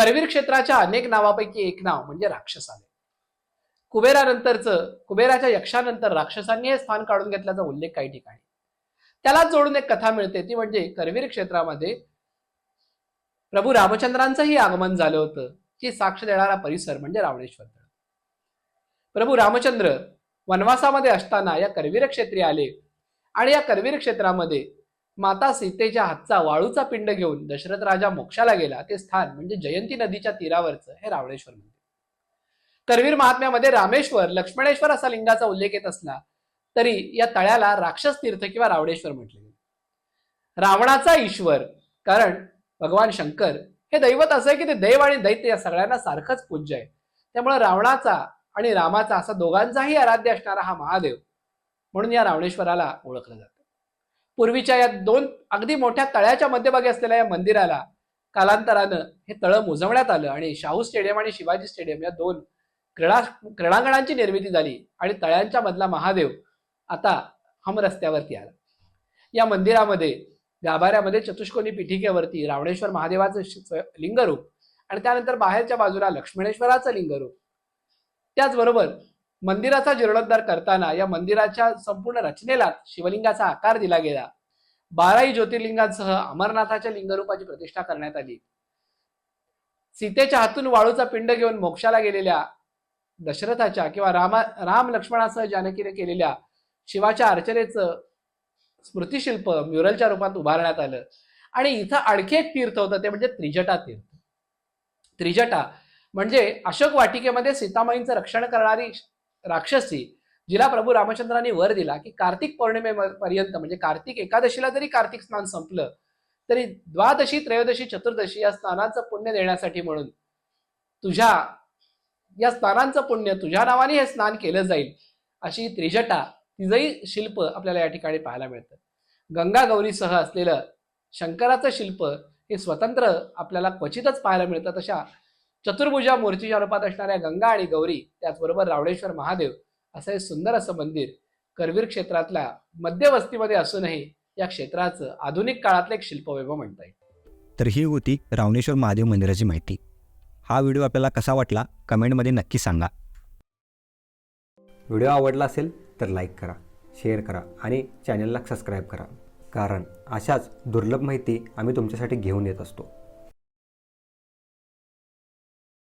करवीर क्षेत्राच्या अनेक नावापैकी एक नाव म्हणजे राक्षसाने. कुबेरानंतरचं कुबेराच्या यक्षानंतर राक्षसांनी हे स्थान काढून घेतल्याचा उल्लेख काही ठिकाणी. त्यालाच जोडून एक कथा मिळते ती म्हणजे करवीर क्षेत्रामध्ये प्रभू रामचंद्रांचंही आगमन झालं होतं की साक्ष देणारा परिसर म्हणजे रावणेश्वर तळ प्रभू रामचंद्र वनवासामध्ये असताना या करवीर क्षेत्री आले आणि या करवीर क्षेत्रामध्ये माता सीतेच्या हातचा वाळूचा पिंड घेऊन दशरथ राजा मोक्षाला गेला. ते स्थान म्हणजे जयंती नदीच्या तीरावरचं हे रावळेश्वर मंदिर. करवीर महात्म्यामध्ये रामेश्वर लक्ष्मणेश्वर असा लिंगाचा उल्लेख येत असला तरी या तळ्याला राक्षस तीर्थ किंवा रावळेश्वर म्हटले गेले. रावणाचा ईश्वर कारण भगवान शंकर हे दैवत असं आहे की ते देव आणि दैत्य या सगळ्यांना सारखंच पूज्य आहे. त्यामुळे रावणाचा आणि रामाचा असा दोघांचाही आराध्य असणारा हा महादेव म्हणून या रावणेश्वराला ओळखलं जातं. पूर्वीच्या या दोन अगदी मोठ्या तळ्याच्या मध्यभागी असलेल्या या मंदिराला कालांतरानं हे तळं मुजवण्यात आलं आणि शाहू स्टेडियम आणि शिवाजी स्टेडियम या दोन क्रीडा क्रीडांगणांची निर्मिती झाली आणि तळ्यांच्या मधला महादेव आता हम रस्त्यावरती आला. या मंदिरामध्ये गाभाऱ्यामध्ये चतुष्कोनी पीठिकेवरती रावणेश्वर महादेवाचं लिंगरूप आणि त्यानंतर बाहेरच्या बाजूला लक्ष्मणेश्वराचं लिंगरूप. त्याचबरोबर मंदिराचा जीर्णोद्धार करताना या मंदिराच्या संपूर्ण रचनेला शिवलिंगाचा आकार दिला गेला. बाराही ज्योतिर्लिंगांसह अमरनाथाच्या लिंगरूपाची प्रतिष्ठा करण्यात आली. सीतेच्या हातून वाळूचा पिंड घेऊन मोक्षाला गेलेल्या दशरथाच्या किंवा रामा राम लक्ष्मणासह जानकीने केलेल्या शिवाच्या अर्चनेचं स्मृतिशिल्प म्युरलच्या रूपात उभारण्यात आलं. आणि इथं आणखी एक तीर्थ होतं ते म्हणजे त्रिजटा तीर्थ. त्रिजटा म्हणजे अशोक वाटिकेमध्ये सीतामाईंचं रक्षण करणारी राक्षसी जिला प्रभू रामचंद्रांनी वर दिला की कार्तिक पौर्णिमेपर्यंत म्हणजे कार्तिक एकादशीला जरी कार्तिक स्नान संपलं तरी द्वादशी त्रयोदशी चतुर्दशी या स्नानाचं पुण्य देण्यासाठी म्हणून तुझ्या या स्नानांचं पुण्य तुझ्या नावाने हे स्नान केलं जाईल अशी त्रिजटा तिचंही शिल्प आपल्याला या ठिकाणी पाहायला मिळतं. गंगा गौरीसह असलेलं शंकराचं शिल्प हे स्वतंत्र आपल्याला क्वचितच पाहायला मिळतं तशा चतुर्भुजा मूर्तीच्या रूपात असणाऱ्या गंगा आणि गौरी त्याचबरोबर रावणेश्वर महादेव असं हे सुंदर असं मंदिर करवीर क्षेत्रातल्या मध्यवस्तीमध्ये असूनही या क्षेत्राचं आधुनिक काळातलं एक शिल्पवैभव म्हणता येईल. तर ही होती रावणेश्वर महादेव मंदिराची माहिती. हा व्हिडिओ आपल्याला कसा वाटला कमेंटमध्ये नक्की सांगा. व्हिडिओ आवडला असेल तर लाईक करा शेअर करा आणि चॅनलला सबस्क्राईब करा. कारण अशाच दुर्लभ माहिती आम्ही तुमच्यासाठी घेऊन येत असतो.